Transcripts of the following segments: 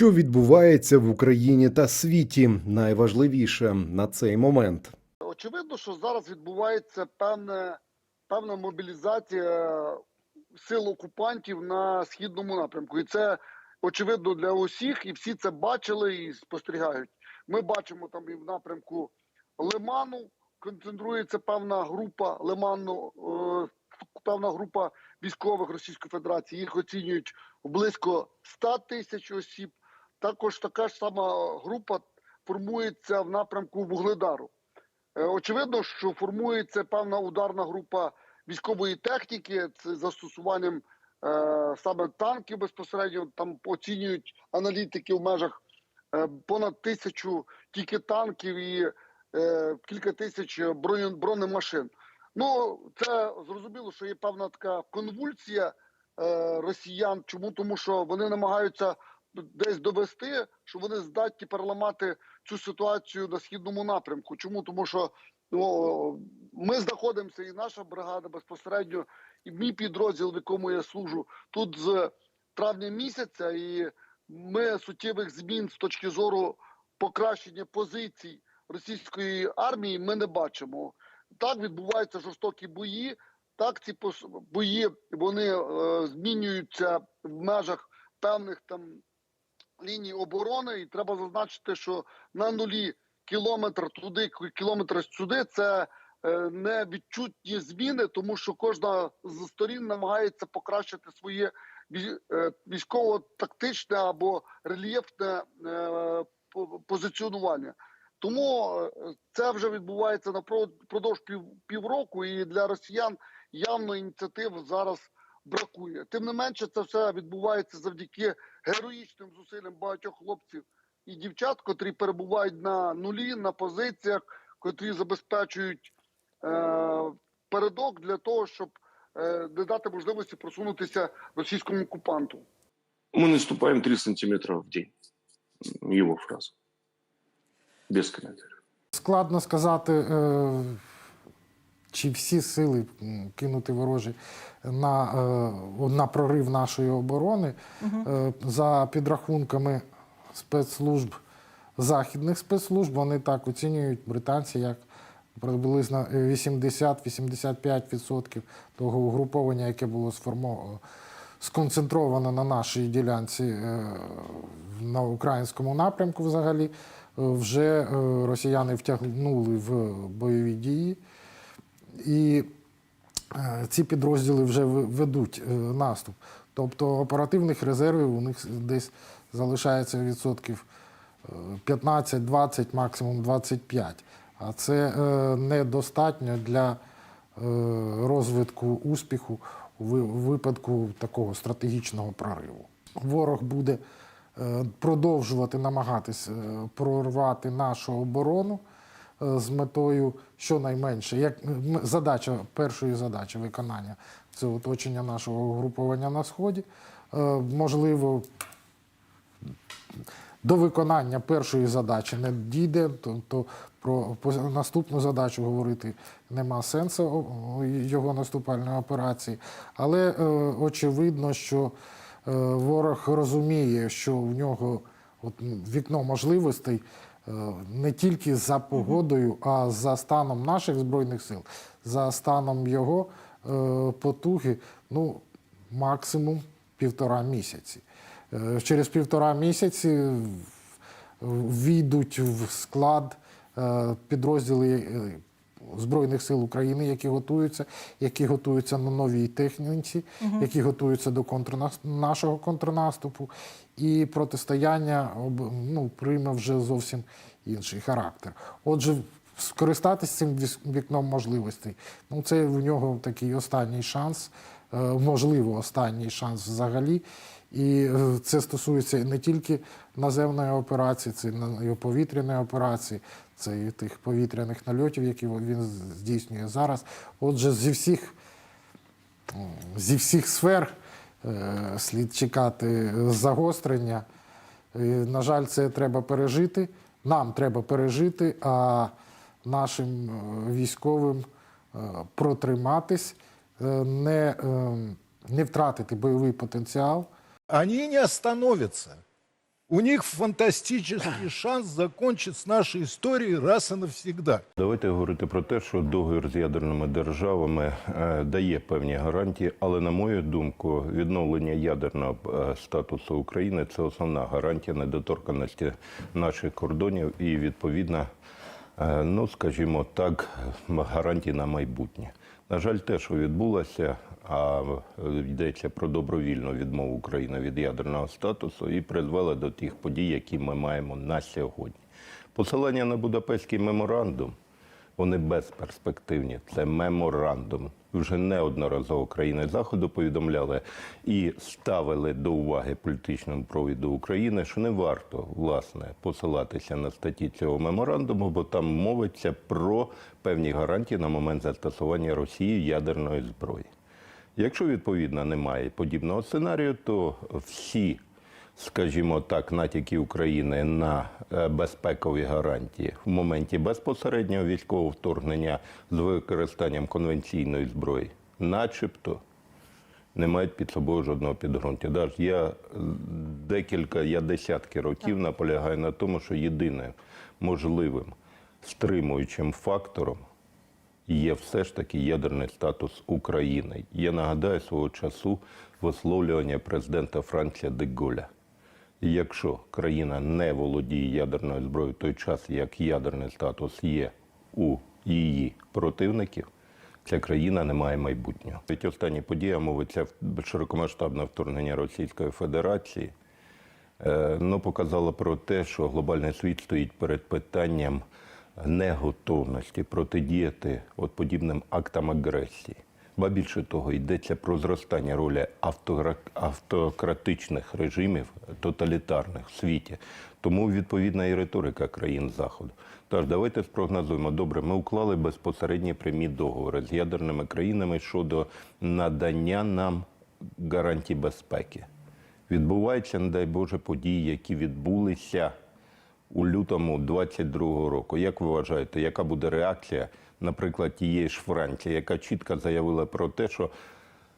Що відбувається в Україні та світі, найважливіше на цей момент. Очевидно, що зараз відбувається певне, певна мобілізація сил окупантів на східному напрямку. І це очевидно для усіх, і всі це бачили і спостерігають. Ми бачимо там і в напрямку Лиману концентрується певна група Лиману, е, певна група військових Російської Федерації. Їх оцінюють близько 100 тисяч осіб. Також така ж сама група формується в напрямку Вугледару. Е, Очевидно, що формується певна ударна група військової техніки з застосуванням е, саме танків безпосередньо. Там оцінюють аналітики в межах е, понад тисячу тільки танків і е, кілька тисяч бронемашин. Ну це зрозуміло, що є певна така конвульсія е, росіян. Чому тому, що вони намагаються десь довести, що вони здатні переламати цю ситуацію на східному напрямку. Чому тому, що ну, ми знаходимося, і наша бригада безпосередньо, і мій підрозділ, в якому я служу, тут з травня місяця, і ми суттєвих змін з точки зору покращення позицій російської армії ми не бачимо. Так відбуваються жорстокі бої. Так, ці бої вони е, змінюються в межах певних там ліній оборони, і треба зазначити, що на нулі кілометр туди, кілометр сюди це е, не відчутні зміни, тому що кожна з сторін намагається покращити своє е, військово-тактичне або рельєфне е, позиціонування. Тому це вже відбувається напродовж пів, півроку, і для росіян явно ініціатив зараз бракує. Тим не менше, це все відбувається завдяки героїчним зусиллям багатьох хлопців і дівчат, котрі перебувають на нулі, на позиціях, котрі забезпечують е, передок для того, щоб е, не дати можливості просунутися російському окупанту. Мы наступаем 3 сантиметра в день. Его фраза. Без комментариев. Складно сказати, е, чи всі сили кинути ворожі на, е, на прорив нашої оборони. Е, За підрахунками спецслужб, західних спецслужб, вони так оцінюють британці як приблизно 80-85% того угруповання, яке було сформовано. Сконцентровано на нашій ділянці е, на українському напрямку, взагалі, вже росіяни втягнули в бойові дії, і е, ці підрозділи вже ведуть е, наступ. Тобто оперативних резервів у них десь залишається відсотків е, 15-20, максимум 25. А це е, недостатньо для е, розвитку успіху у випадку такого стратегічного прориву. Ворог буде е, продовжувати намагатись е, прорвати нашу оборону е, з метою щонайменше, як задача першої задачі виконання це оточення нашого угруповання на сході. Е, Можливо, до виконання першої задачі не дійде, то, то про наступну задачу говорити нема сенсу його наступальної операції. Але е, очевидно, що е, ворог розуміє, що в нього от, вікно можливостей е, не тільки за погодою, а за станом наших збройних сил, за станом його е, потуги, ну, максимум півтора місяці. Е, Через півтора місяці війдуть в склад е, підрозділи е, Збройних сил України, які готуються, які готуються на новій техніці, які готуються до контрнас... нашого контрнаступу, і протистояння ну, прийме вже зовсім інший характер. Отже, скористатися цим вікном можливостей, ну це в нього такий останній шанс, е, можливо, останній шанс взагалі. І е, це стосується не тільки наземної операції, це і повітряної операції, це і тих повітряних нальотів, які він здійснює зараз. Отже, зі всіх, зі всіх сфер е, слід чекати загострення. І, на жаль, це треба пережити. Нам треба пережити, а нашим е, військовим протриматись, не, не втратити бойовий потенціал. Они не остановятся. У них фантастический шанс закончить с нашей историей раз и навсегда. Давайте говорити про те, що договір з ядерними державами е, дає певні гарантії, але на мою думку, відновлення ядерного е, статусу України це основна гарантія недоторканості наших кордонів і відповідна, е, ну скажімо так, гарантії на майбутнє. На жаль, те, що відбулося, а е, йдеться про добровільну відмову України від ядерного статусу, і призвела до тих подій, які ми маємо на сьогодні. Посилання на Будапештський меморандум вони безперспективні. Це меморандум. Вже неодноразово країни Заходу повідомляли і ставили до уваги політичному провіду України, що не варто власне посилатися на статті цього меморандуму, бо там мовиться про певні гарантії на момент застосування Росії ядерної зброї. Якщо відповідно немає подібного сценарію, то всі скажімо так, натяки України на е, безпекові гарантії в моменті безпосереднього військового вторгнення з використанням конвенційної зброї, начебто, не мають під собою жодного підґрунтя. Даж я декілька, я десятки років наполягаю на тому, що єдиним можливим стримуючим фактором є все ж таки ядерний статус України. Я нагадаю свого часу висловлювання президента Франція де Голля. Якщо країна не володіє ядерною зброєю той час, як ядерний статус є у її противників, ця країна не має майбутнього. Ведь останні події, мовиться широкомасштабне вторгнення Російської Федерації, е, ну, показало про те, що глобальний світ стоїть перед питанням неготовності протидіяти от подібним актам агресії. Ба більше того, йдеться про зростання ролі автократичних режимів тоталітарних в світі. Тому відповідна і риторика країн Заходу. Тож давайте спрогнозуємо. Добре, ми уклали безпосередні прямі договори з ядерними країнами щодо надання нам гарантій безпеки. Відбуваються, не дай Боже, події, які відбулися у лютому 22-го року. Як ви вважаєте, яка буде реакція, наприклад, тієї ж Франції, яка чітко заявила про те, що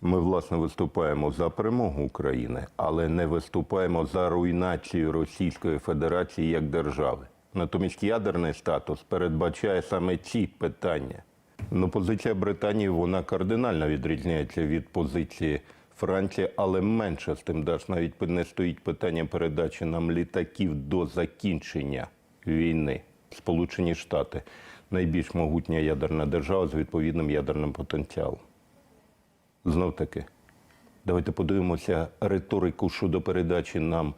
ми власне виступаємо за перемогу України, але не виступаємо за руйнацію Російської Федерації як держави. Натомість ядерний статус передбачає саме ці питання. Ну, позиція Британії вона кардинально відрізняється від позиції Франції, але менше з тим даш навіть не стоїть питання передачі нам літаків до закінчення війни. Сполучені Штати найбільш могутня ядерна держава з відповідним ядерним потенціалом. Знов таки, давайте подивимося риторику щодо передачі нам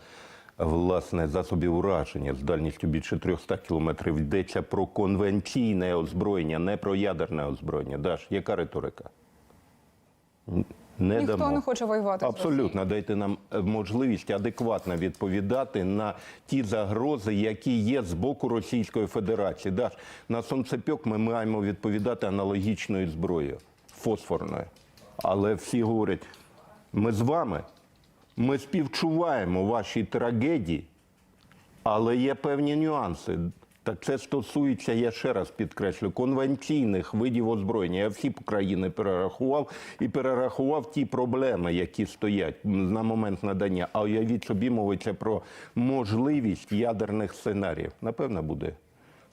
власне засобів ураження з дальністю більше 300 кілометрів. Йдеться про конвенційне озброєння, не про ядерне озброєння. Даш, яка риторика? Не Ніхто дамо. не хоче воювати з Абсолютно, дайте нам е, можливість адекватно відповідати на ті загрози, які є з боку Російської Федерації. Даш, на сонцепьок ми маємо відповідати аналогічною зброєю, фосфорною. Але всі говорять, ми з вами, ми співчуваємо ваші трагедії, але є певні нюанси. Так це стосується, я ще раз підкреслю, конвенційних видів озброєння. Я всі країни перерахував і перерахував ті проблеми, які стоять на момент надання. А уявіть собі, мовиться про можливість ядерних сценаріїв. Напевно, буде,